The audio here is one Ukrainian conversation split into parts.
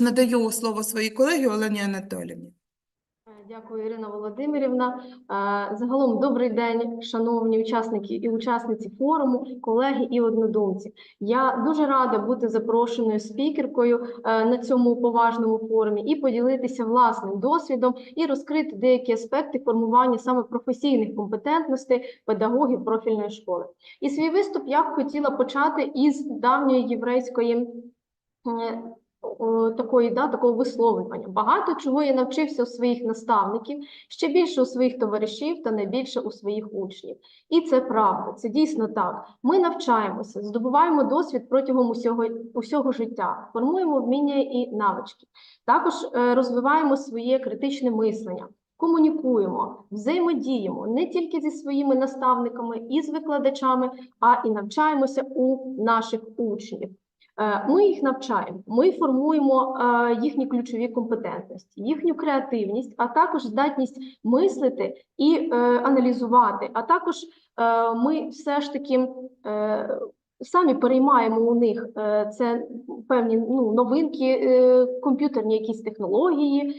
надаю слово своїй колегі Олені Анатоліївні. Дякую, Ірина Володимирівна. Е, Загалом добрий день, шановні учасники і учасниці форуму, колеги і однодумці. Я дуже рада бути запрошеною спікеркою е, на цьому поважному форумі і поділитися власним досвідом і розкрити деякі аспекти формування саме професійних компетентностей педагогів профільної школи. І свій виступ я б хотіла почати із давньої єврейської. Такої, да, такого висловлювання. Багато чого я навчився у своїх наставників, ще більше у своїх товаришів та найбільше у своїх учнів. І це правда, це дійсно так. Ми навчаємося, здобуваємо досвід протягом усього, усього життя, формуємо вміння і навички. Також е, розвиваємо своє критичне мислення. Комунікуємо, взаємодіємо не тільки зі своїми наставниками і з викладачами, а і навчаємося у наших учнів. Е, Ми їх навчаємо, ми формуємо е, їхні ключові компетентності, їхню креативність, а також здатність мислити і е, аналізувати. А також ми все ж таки самі переймаємо у них це певні ну, новинки, комп'ютерні якісь технології,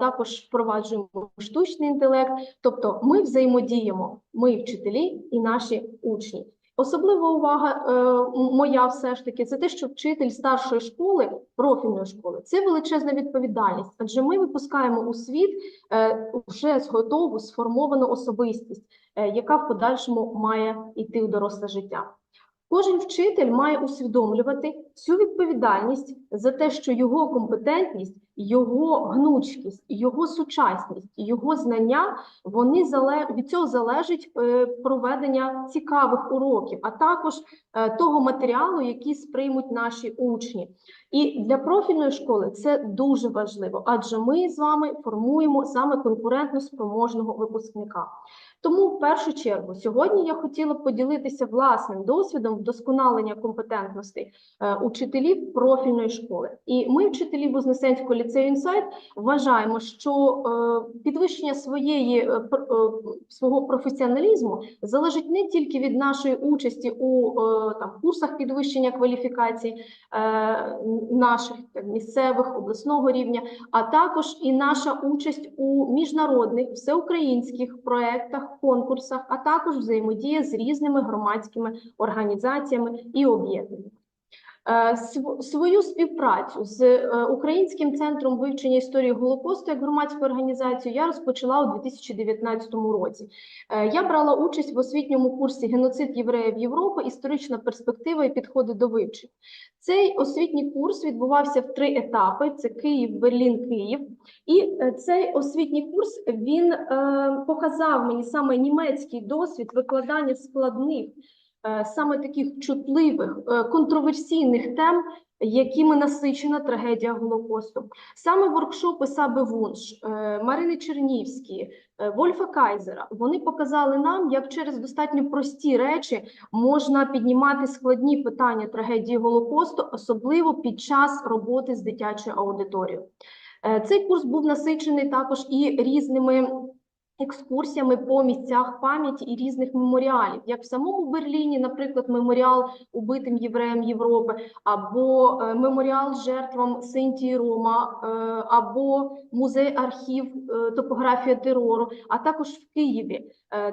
також впроваджуємо штучний інтелект. Тобто ми взаємодіємо, ми вчителі і наші учні. Особлива увага е, моя все ж таки це те, що вчитель старшої школи, профільної школи, це величезна відповідальність, адже ми випускаємо у світ е, вже готову сформовану особистість, е, яка в подальшому має йти у доросле життя. Кожен вчитель має усвідомлювати цю відповідальність за те, що його компетентність, його гнучкість, його сучасність, його знання вони від цього залежить е, проведення цікавих уроків, а також е, того матеріалу, який сприймуть наші учні. І для профільної школи це дуже важливо, адже ми з вами формуємо саме конкурентно спроможного випускника. Тому, в першу чергу, сьогодні я хотіла б поділитися власним досвідом вдосконалення компетентностей е, учителів профільної школи. І ми, вчителі Вознесенського ліцею інсайт, вважаємо, що е, підвищення своєї е, свого професіоналізму залежить не тільки від нашої участі у там курсах підвищення кваліфікації е, наших місцевих обласного рівня, а також і наша участь у міжнародних всеукраїнських проєктах, конкурсах, а також взаємодія з різними громадськими організаціями і об'єднаннями. Е, Свою співпрацю з е, Українським центром вивчення історії Голокосту як громадською організацією я розпочала у 2019 році. Е, Я брала участь в освітньому курсі Геноцид євреїв Європи, історична перспектива і підходи до вивчень. Цей освітній курс відбувався в три етапи: це Київ, Берлін, Київ. І цей освітній курс він показав мені саме німецький досвід викладання складних, саме таких чутливих, е, контроверсійних тем, якими насичена трагедія Голокосту. Саме воркшопи Саби Вунш, е, Марини Чернівські, е, Вольфа Кайзера вони показали нам, як через достатньо прості речі можна піднімати складні питання трагедії Голокосту, особливо під час роботи з дитячою аудиторією. Е, Цей курс був насичений також і різними екскурсіями по місцях пам'яті і різних меморіалів, як в самому Берліні, наприклад, меморіал убитим євреям Європи, або е, меморіал жертвам Синтії Рома, е, або музей-архів е, топографія терору, а також в Києві.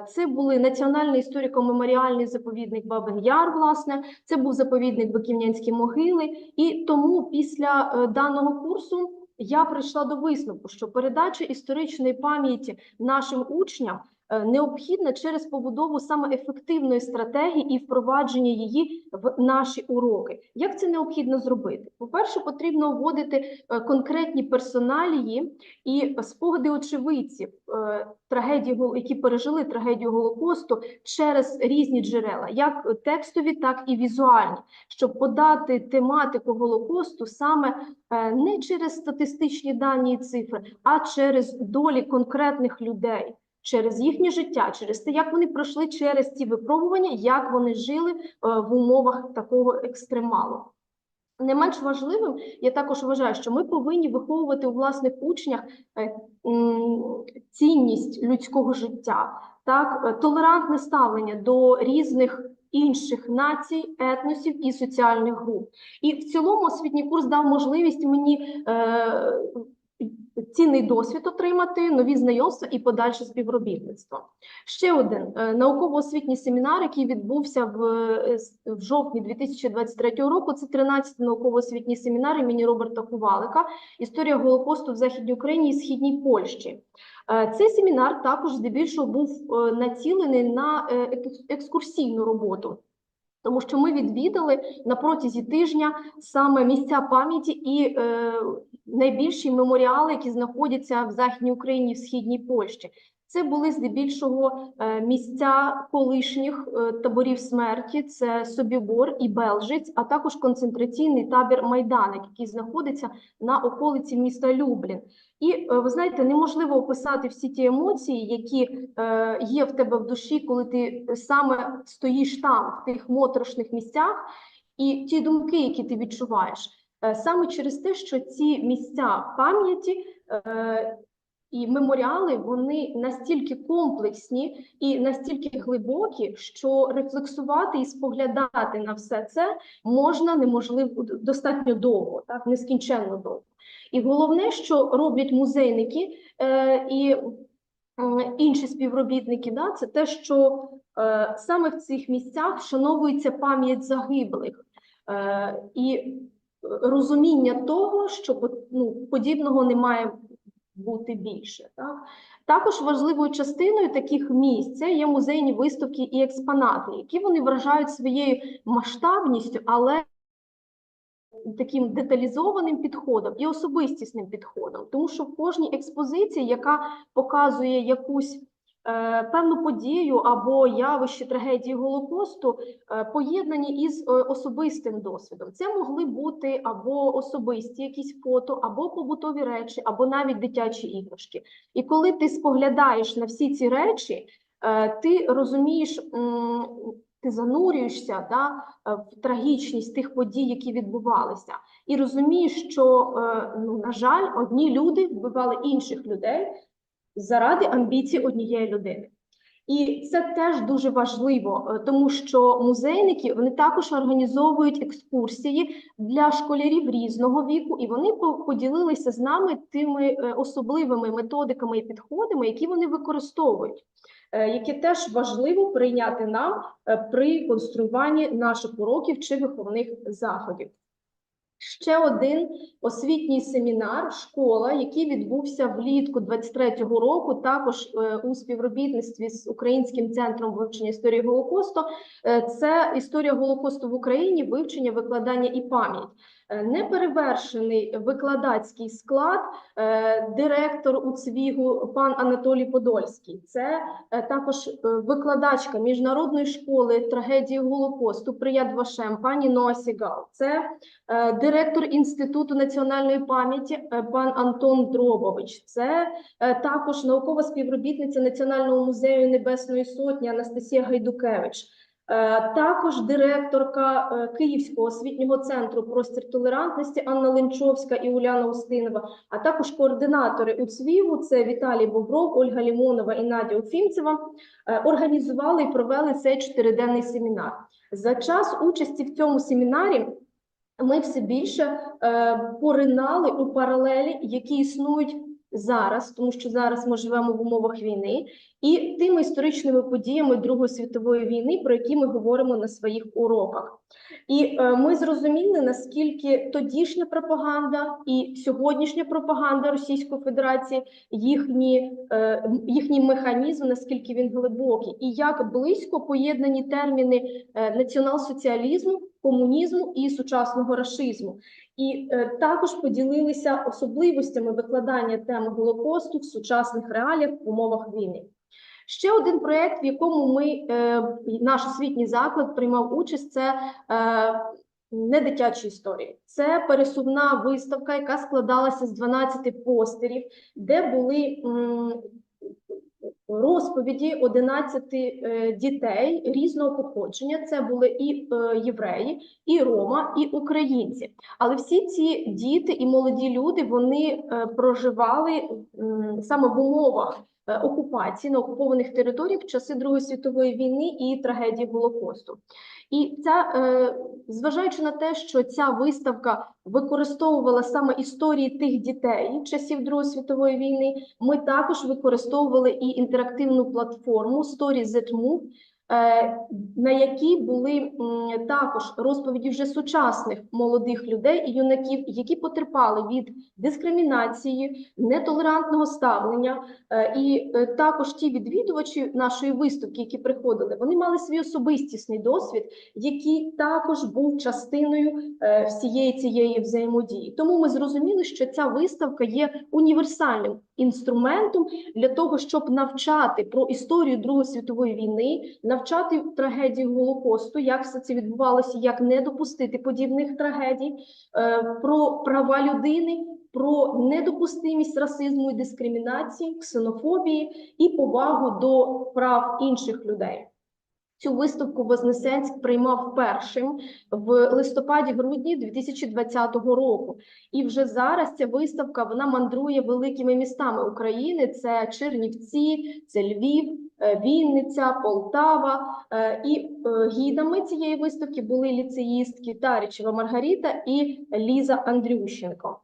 Це були національний історико-меморіальний заповідник Бабин Яр, власне, це був заповідник Биківнянські могили, і тому після даного курсу я прийшла до висновку, що передача історичної пам'яті нашим учням необхідна через побудову саме ефективної стратегії і впровадження її в наші уроки. Як це необхідно зробити? По-перше, потрібно вводити е, конкретні персоналії і спогади очевидців е, трагедії, які пережили трагедію Голокосту через різні джерела, як текстові, так і візуальні, щоб подати тематику Голокосту саме е, не через статистичні дані і цифри, а через долі конкретних людей, через їхнє життя, через те, як вони пройшли через ці випробування, як вони жили е, в умовах такого екстремалу. Не менш важливим, я також вважаю, що ми повинні виховувати у власних учнях е, цінність людського життя, так, е, толерантне ставлення до різних інших націй, етносів і соціальних груп. І в цілому освітній курс дав можливість мені е, цінний досвід отримати, нові знайомства і подальше співробітництво. Ще один е, науково-освітній семінар, який відбувся в, е, в жовтні 2023 року. Це 13 науково-освітній семінар імені Роберта Кувалика Історія Голокосту в Західній Україні і Східній Польщі. Е, Цей семінар також здебільшого був націлений на екскурсійну роботу. Тому що ми відвідали на протязі тижня саме місця пам'яті і е, найбільші меморіали, які знаходяться в Західній Україні в Східній Польщі. Це були здебільшого е, місця колишніх е, таборів смерті, це Собібор і Белжиць, а також концентраційний табір Майданик, який знаходиться на околиці міста Люблін. І е, ви знаєте, неможливо описати всі ті емоції, які є в тебе в душі, коли ти саме стоїш там, в тих моторошних місцях, і ті думки, які ти відчуваєш, саме через те, що ці місця пам'яті е, і меморіали вони настільки комплексні і настільки глибокі, що рефлексувати і споглядати на все це можна неможливо достатньо довго, так нескінченно довго. І головне, що роблять музейники е, і е, інші співробітники, да, це те, що е, саме в цих місцях вшановується пам'ять загиблих е, і розуміння того, що ну, подібного не має бути більше. Так? Також важливою частиною таких місць є музейні виставки і експонати, які вони вражають своєю масштабністю, але таким деталізованим підходом і особистісним підходом, тому що в кожній експозиції, яка показує якусь певну подію або явище трагедії Голокосту, е, поєднані із е, особистим досвідом. Це могли бути або особисті якісь фото, або побутові речі, або навіть дитячі іграшки. І коли ти споглядаєш на всі ці речі, е, ти розумієш. Ти занурюєшся да, е, в трагічність тих подій, які відбувалися, і розумієш, що е, ну на жаль, одні люди вбивали інших людей заради амбіцій однієї людини. І це теж дуже важливо, е, тому що музейники вони також організовують екскурсії для школярів різного віку, і вони поділилися з нами тими е, особливими методиками і підходами, які вони використовують, е, які теж важливо прийняти нам при конструюванні наших уроків чи виховних заходів. Ще один освітній семінар, школа, який відбувся влітку 23-го року, також е, у співробітництві з Українським центром вивчення історії Голокосту. Е, Це історія Голокосту в Україні, вивчення, викладання і пам'ять. Е, Неперевершений викладацький склад, е, директор УЦВІГу пан Анатолій Подольський. Це е, також викладачка міжнародної школи трагедії Голокосту Прияд Вашем, пані Ноа Сігал. Це директор Інституту національної пам'яті пан Антон Дробович. Це також наукова співробітниця Національного музею Небесної Сотні Анастасія Гайдукевич. Е, Також директорка е, Київського освітнього центру простір толерантності Анна Ленчовська і Уляна Устинова, а також координатори УЦВІВу – це Віталій Бобров, Ольга Лімонова і Надя Уфімцева. е, Організували і провели цей чотириденний семінар. За час участі в цьому семінарі ми все більше поринали у паралелі, які існують зараз, тому що зараз ми живемо в умовах війни, і тими історичними подіями Другої світової війни, про які ми говоримо на своїх уроках. І е, ми зрозуміли, наскільки тодішня пропаганда і сьогоднішня пропаганда Російської Федерації, їхні, е, їхній механізм, наскільки він глибокий, і як близько поєднані терміни е, націонал-соціалізму, комунізму і сучасного рашизму. І е, також поділилися особливостями викладання теми Голокосту в сучасних реаліях в умовах війни. Ще один проєкт, в якому ми, е, наш освітній заклад приймав участь, це е, не дитячі історії. Це пересувна виставка, яка складалася з 12 постерів, де були розповіді 11 е, дітей різного походження. Це були і е, євреї, і рома, і українці. Але всі ці діти і молоді люди вони е, проживали саме в умовах окупації на окупованих територіях в часи Другої світової війни і трагедії Голокосту. І ця, е, зважаючи на те, що ця виставка використовувала саме історії тих дітей часів Другої світової війни, ми також використовували і інтерактивну платформу Stories That Move, е, на якій були також розповіді вже сучасних молодих людей і юнаків, які потерпали від дискримінації, нетолерантного ставлення. Е, І е, також ті відвідувачі нашої виставки, які приходили, вони мали свій особистісний досвід, який також був частиною е, всієї цієї взаємодії. Тому ми зрозуміли, що ця виставка є універсальним інструментом для того, щоб навчати про історію Другої світової війни, навчати трагедію Голокосту, як все це відбувалося, як не допустити подібних трагедій, е, про права людини. Про недопустимість расизму і дискримінації, ксенофобії і повагу до прав інших людей. Цю виставку Вознесенськ приймав першим в листопаді-грудні 2020 року. І вже зараз ця виставка вона мандрує великими містами України: це Чернівці, це Львів, е, Вінниця, Полтава. Е, І е, гідами цієї виставки були ліцеїстки Тарічева Маргарита і Ліза Андрющенко.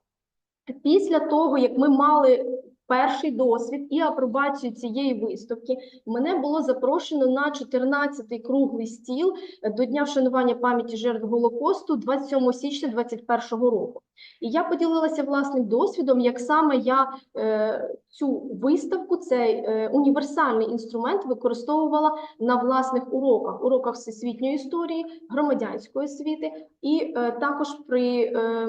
Після того, як ми мали перший досвід і апробацію цієї виставки, мене було запрошено на 14-й круглий стіл до Дня вшанування пам'яті жертв Голокосту 27 січня 2021 року. І я поділилася власним досвідом, як саме я е, цю виставку, цей е, універсальний інструмент використовувала на власних уроках, уроках всесвітньої історії, громадянської освіти, і е, також при е,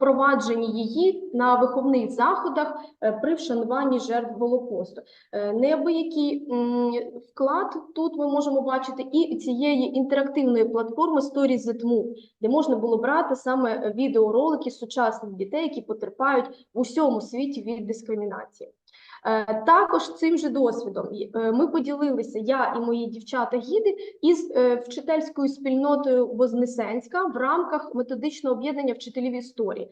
впровадженні її на виховних заходах е, при вшануванні жертв Голокосту. Е, Неабиякий вклад тут ми можемо бачити і цієї інтерактивної платформи Stories at Move, де можна було брати саме відеоролики сучасних дітей, які потерпають в усьому світі від дискримінації. Е, Також цим же досвідом е, ми поділилися, я і мої дівчата-гіди, із е, вчительською спільнотою Вознесенська в рамках методичного об'єднання вчителів історії.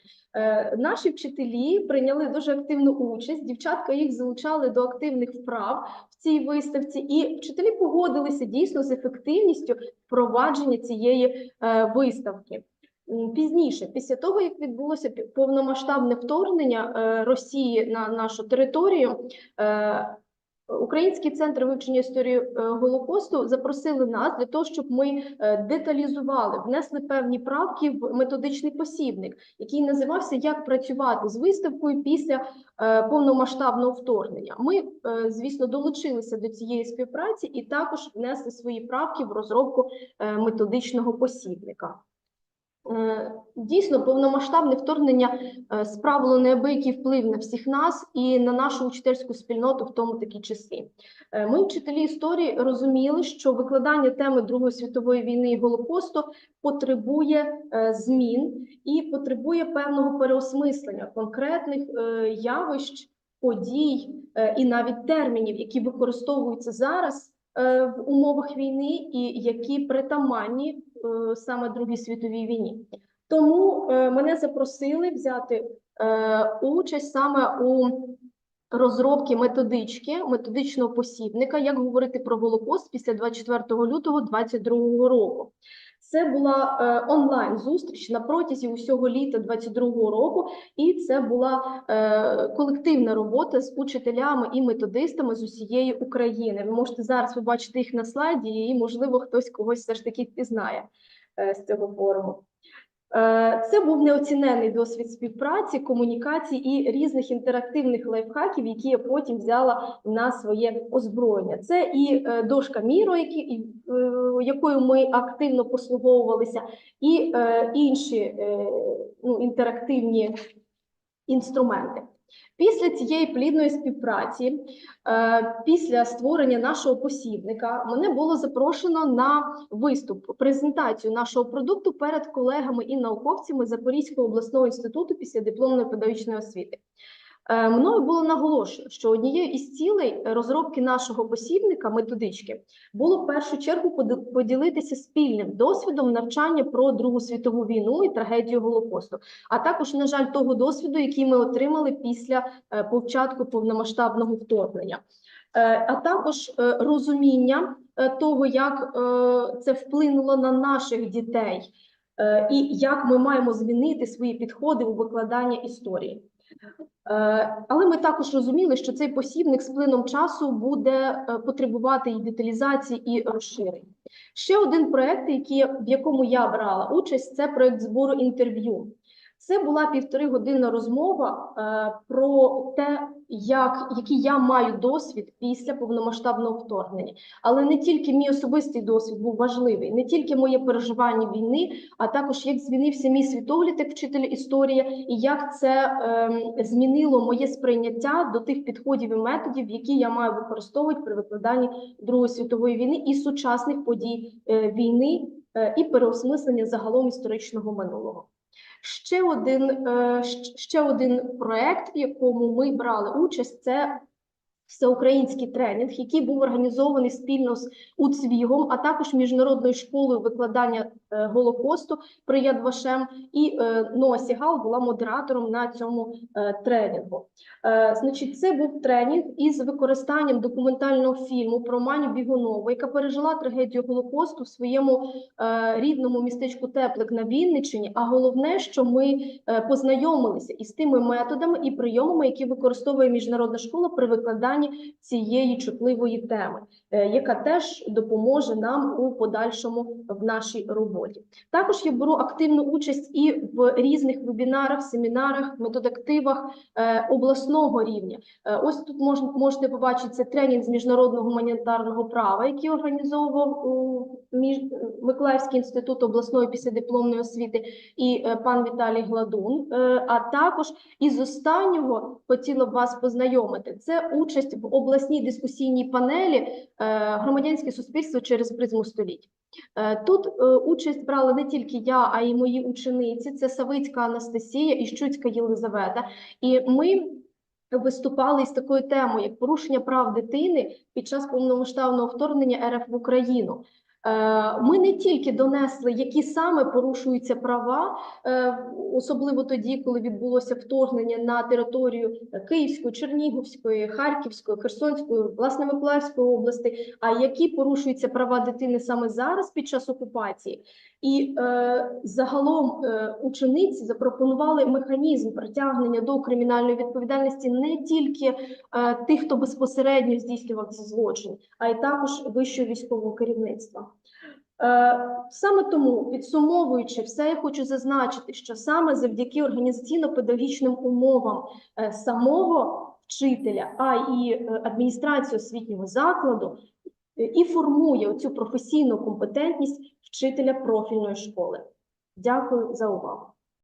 Наші вчителі прийняли дуже активну участь. Дівчатка їх залучали до активних вправ в цій виставці, і вчителі погодилися дійсно з ефективністю впровадження цієї виставки. Пізніше, після того як відбулося повномасштабне вторгнення е, Росії на нашу територію, е, Український центр вивчення історії е, Голокосту запросили нас для того, щоб ми деталізували, внесли певні правки в методичний посібник, який називався Як працювати з виставкою після повномасштабного вторгнення. Ми, звісно, долучилися до цієї співпраці і також внесли свої правки в розробку методичного посібника. Е, Дійсно, повномасштабне вторгнення е, справило неабиякий вплив на всіх нас і на нашу учительську спільноту в тому такі часи. Е, Ми, вчителі історії, розуміли, що викладання теми Другої світової війни і Голокосту потребує змін і потребує певного переосмислення конкретних явищ, подій і навіть термінів, які використовуються зараз в умовах війни, і які притаманні саме Другій світовій війні. Тому е, мене запросили взяти е, участь саме у розробці методички, методичного посібника, як говорити про Голокост після 24 лютого 2022 року. Це була е, онлайн зустріч на протязі усього літа 22 року, і це була е, колективна робота з учителями і методистами з усієї України. Ви можете зараз побачити їх на слайді, і можливо хтось когось все ж таки пізнає е, з цього форуму. Е, Це був неоцінений досвід співпраці, комунікації і різних інтерактивних лайфхаків, які я потім взяла на своє озброєння. Це і е, дошка і, е, якою ми активно послуговувалися, і інші ну, інтерактивні інструменти. Після цієї плідної співпраці, е, після створення нашого посібника, мене було запрошено на виступ, презентацію нашого продукту перед колегами і науковцями Запорізького обласного інституту після дипломної педагогічної освіти. Е, Мною було наголошено, що однією із цілей розробки нашого посібника методички було в першу чергу поділитися спільним досвідом навчання про Другу світову війну і трагедію Голокосту, а також, на жаль, того досвіду, який ми отримали після е, початку повномасштабного вторгнення, Е, а також е, розуміння е, того, як е, це вплинуло на наших дітей, е, і як ми маємо змінити свої підходи у викладанні історії. Е, Але ми також розуміли, що цей посібник з плином часу буде е, потребувати і деталізації, і розширень. Ще один проект, в якому я брала участь, це проект збору інтерв'ю. Це була півтори годинна розмова е, про те, як, який я маю досвід після повномасштабного вторгнення. Але не тільки мій особистий досвід був важливий, не тільки моє переживання війни, а також як змінився мій світогляд як вчителя історії, і як це ем, змінило моє сприйняття до тих підходів і методів, які я маю використовувати при викладанні Другої світової війни і сучасних подій е, війни е, і переосмислення загалом історичного минулого. Ще один, е, ще один проект, в якому ми брали участь, це всеукраїнський тренінг, який був організований спільно з УЦВІГом, а також міжнародною школою викладання Голокосту при Яд Вашем. І е, Ноа Сігал була модератором на цьому е, тренінгу. Е, Значить, це був тренінг із використанням документального фільму про Маню Бігунову, яка пережила трагедію Голокосту в своєму е, рідному містечку Теплик на Вінниччині. А головне, що ми е, познайомилися із тими методами і прийомами, які використовує міжнародна школа при викладанні цієї чутливої теми, е, яка теж допоможе нам у подальшому в нашій роботі. Також я беру активну участь і в різних вебінарах, семінарах, методактивах е, обласного рівня. Е, Ось тут мож, можете побачити це тренінг з міжнародного гуманітарного права, який організовував у між Миколаївський інститут обласної післядипломної освіти і е, пан Віталій Гладун. Е, А також із останнього хотіла б вас познайомити. Це участь в обласній дискусійній панелі е, громадянське суспільство через призму століть. Е, Тут е, участь брали не тільки я, а й мої учениці. Це Савицька Анастасія і Щуцька Єлизавета. І ми виступали з такою темою, як порушення прав дитини під час повномасштабного вторгнення РФ в Україну. Е, Ми не тільки донесли, які саме порушуються права, е, особливо тоді, коли відбулося вторгнення на територію Київської, Чернігівської, Харківської, Херсонської, власне Миколаївської області, а які порушуються права дитини саме зараз під час окупації. І е, загалом е, учениці запропонували механізм притягнення до кримінальної відповідальності не тільки е, тих, хто безпосередньо здійснював ці злочини, а й також вищого військового керівництва. Е, Саме тому, підсумовуючи все, я хочу зазначити, що саме завдяки організаційно-педагогічним умовам е, самого вчителя, а і е, адміністрації освітнього закладу і формує цю професійну компетентність вчителя профільної школи. Дякую за увагу.